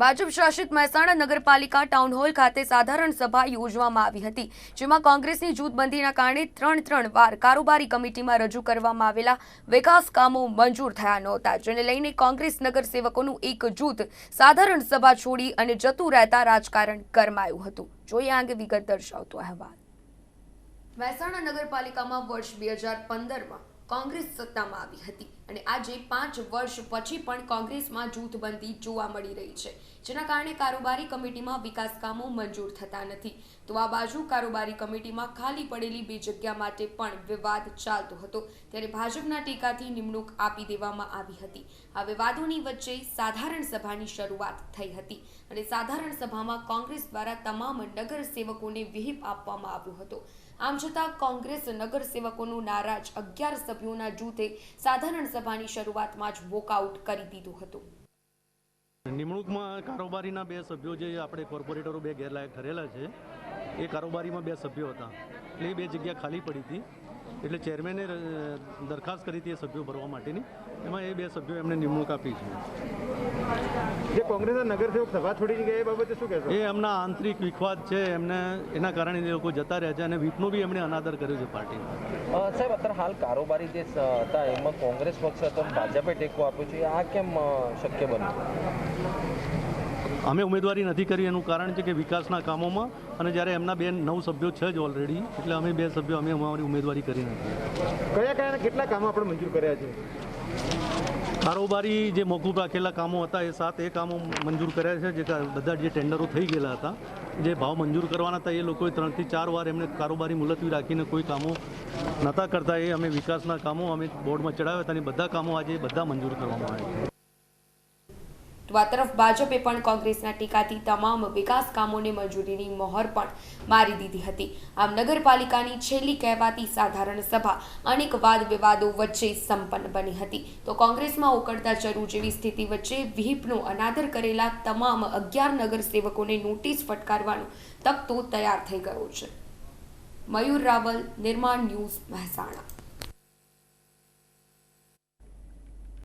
ભાજપ શાસિત મહેસાણા નગરપાલિકા town hall ખાતે સાધારણ સભા યોજવામાં આવી હતી, જેમાં કોંગ્રેસની જૂથબંધીના કારણે ત્રણ ત્રણ વાર કારોબારી કમિટીમાં રજૂ કરવામાં આવેલા વિકાસ કામો મંજૂર થયા નહોતા, જેને લઈને કોંગ્રેસ નગરસેવકોનું એક જૂથ સાધારણ સભા છોડી અને જતું રહેતા રાજકારણ ગરમાયું હતું. જોઈએ આ અંગે વિગત દર્શાવતો અહેવાલ. મહેસાણા નગરપાલિકામાં વર્ષ બે હજાર પંદરમાં કોંગ્રેસ સત્તામાં આવી હતી અને આજે પાંચ વર્ષ પછી પણ કોંગ્રેસમાં જૂથબંધી જોવા મળી રહી છે. જેના કારણે કારોબારી કમિટીમાં વિકાસ કામો મંજૂર થતા નથી. તો આ બાજુ કારોબારી કમિટીમાં ખાલી પડેલી બે જગ્યા માટે પણ વિવાદ ચાલતો હતો. ત્યારે ભાજપના ટેકાથી નિમણૂક આપી દેવામાં આવી હતી. આ વિવાદોની વચ્ચે સાધારણ સભાની શરૂઆત થઈ હતી અને સાધારણ સભામાં કોંગ્રેસ દ્વારા તમામ નગરસેવકોને વિહિપ આપવામાં આવ્યો હતો. આમ છતાં કોંગ્રેસ નગરસેવકોનું નારાજ અગિયાર સભ્યોના જૂથે સાધારણ સભાની શરૂઆતમાં જ વોકઆઉટ કરી દીધું હતું. નિમણૂકમાં કારોબારીના બે સભ્યો જે આપણે કોર્પોરેટરો બે ગેરલાયક ઠરેલા છે, એ કારોબારીમાં બે સભ્યો હતા. એટલે એ બે જગ્યા ખાલી પડી હતી. એટલે ચેરમેને દરખાસ્ત કરી હતી એ સભ્યો ભરવા માટેની. એમાં એ બે સભ્યો એમને નિમણૂક આપી છે. જે કોંગ્રેસના નગરસેવક સભા છોડીને ગયા એ બાબતે શું કહેશો? એ એમના આંતરિક વિખવાદ છે એમને એના કારણે એ લોકો જતા રહ્યા છે અને વિપનો બી એમણે અનાદર કર્યો છે પાર્ટી સાહેબ અત્યારે હાલ કારોબારી જે હતા એમાં કોંગ્રેસ પક્ષ હતો ભાજપે ટેકો આપ્યો છે આ કેમ શક્ય બન્યું? અમે ઉમેદવારી નથી કરી એનું કારણ છે કે વિકાસના કામોમાં અને જ્યારે એમના બે નવ સભ્યો છે જ ઓલરેડી એટલે અમે બે સભ્યો અમે અમારી ઉમેદવારી કરી નથી. કયા કયા કેટલા કામો આપણે મંજૂર કર્યા છે? કારોબારી જે મોકૂફ રાખેલા કામો હતા, એ સાત એ કામો મંજૂર કર્યા છે. જે બધા જે ટેન્ડરો થઈ ગયેલા હતા, જે ભાવ મંજૂર કરવાના હતા, એ લોકોએ ત્રણથી ચાર વાર એમને કારોબારી મુલતવી રાખીને કોઈ કામો નહોતા કરતા. એ અમે વિકાસના કામો અમે બોર્ડમાં ચડાવ્યા હતા અને બધા કામો આજે બધા મંજૂર કરવામાં આવ્યા તો તરફ ભાજપે પણ કોંગ્રેસના ટીકાથી તમામ વિકાસ કામોને મંજૂરીની મહોર પણ મારી દીધી હતી. આમ નગરપાલિકાની છેલ્લી કહેવાતી સાધારણ સભા અનેક વાદ વિવાદો વચ્ચે સંપન્ન બની હતી. તો કોંગ્રેસમાં ઉકળતા ચરુ જેવી સ્થિતિ વચ્ચે વ્હીપનો અનાદર કરેલા તમામ અગિયાર નગરસેવકોને નોટિસ ફટકારવાનો તકતો તૈયાર થઈ ગયો છે. મયુર રાવલ, નિર્માણ ન્યૂઝ મહેસાણા.